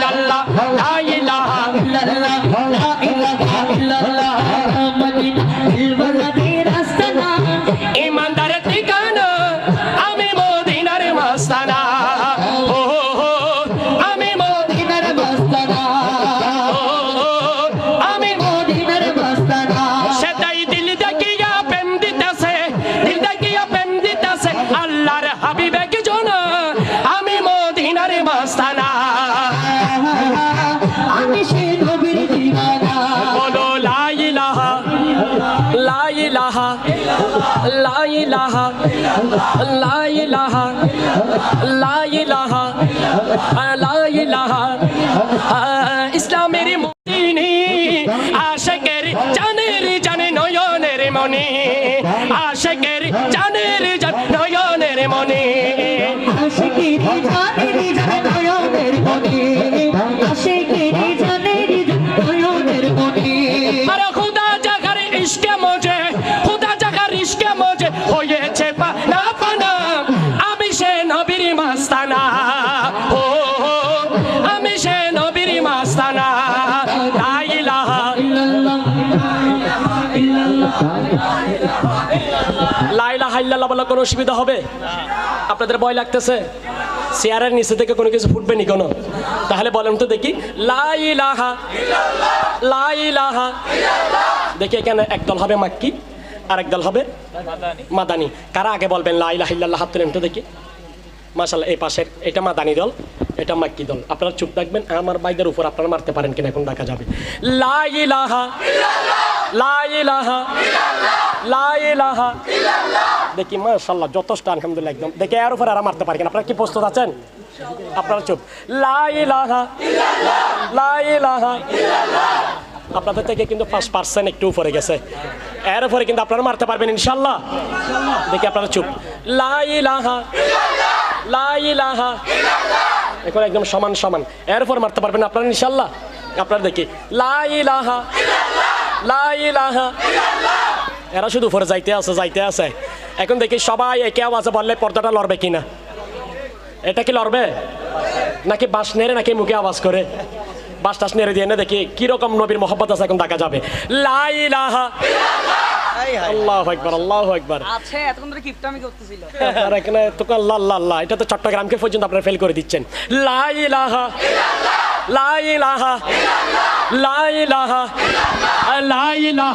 illallah la ilaha illallah la ilaha illallah Madina ইলবালাদি রাস্তানা ইমানদার ঠিকানা আমি মদিনার মাস্তানা লা ইলাহা লা ইলাহা লা ইলাহা লা ইলাহা ইসলামের মদিনী, আশেকের জানের জানে নয়নের মনে আশেকের জানের জান, নয়নের মনে আশিকিরি জানেরি জানে নয়নের মনে আশিকিরি হয়েছে পানা পানা। আমি সে নবীর মাস্তানা। ও, আমি সে নবীর মাস্তানা। লাইলা হাইল্লাল্লাহ বলে কোনো অসুবিধা হবে? আপনাদের ভয় লাগতেছে? চেয়ারের নিচে থেকে কোনো কিছু ফুটবে নি কোনো? তাহলে বলেন তো দেখি। লাইলাহা লাইলাহা দেখি এখানে একদল হবে মাক্কি। আর দল হবে? মাদানি। কারা আগে বলবেন? লাইলাহ ইল্লাল্লাহ হাত তুলেন তো দেখি। মাশাল্লাহ এই পাশের এটা মাদানি দল এটা মাক্কি দল। আপনারা চুপ থাকবেন আমার বাইদের উপর আপনারা মারতে পারেন কিনা এখন দেখা যাবে। লাইলাহা লাইলাহা লাইলাহা দেখি মাশাল্লাহ যথেষ্ট আলহামদুলিল্লাহ একদম। দেখি এর উপর আর মারতে পারি কিনা। আপনারা কি প্রস্তুত আছেন? আপনারা চুপ। লাই লাহা লাইলাহা লাইলাহা আপনাদের থেকে কিন্তু পাঁচ পার্সেন্ট একটু উপরে গেছে। এর উপরে কিন্তু আপনারা মারতে পারবেন ইনশাল্লাহ দেখি আপনারা চুপ। লাইলাহা লাইলাহা এখন একদম সমান সমান। এর উপর মারতে পারবেন আপনারা ইনশাল্লাহ আপনারা দেখি। লাইলাহা লাইলাহা এরা শুধু উপরে যাইতে আছে যাইতে আছে। এখন দেখি সবাই একে আওয়াজে বললে পর্দাটা লড়বে কিনা। এটা কি লড়বে? নাকি বাস নেড়ে নাকি মুখে আওয়াজ করে? বাস টাস নেড়ে দিয়ে এনে দেখি কীরকম নবীর মোহাম্মত আছে এখন দেখা যাবে। লাইলাহা আল্লাহ একবার আল্লাহ একবার আছে এতক্ষণ ধরে কিপটামি করতেছিল। আর এখানে তো আল্লাহ আল্লাহ আল্লাহ এটা তো চট্টগ্রামকে পর্যন্ত আপনারা ফেল করে দিচ্ছেন। লাইলাহা লাইলাহা লাইলাহা লাইলাহা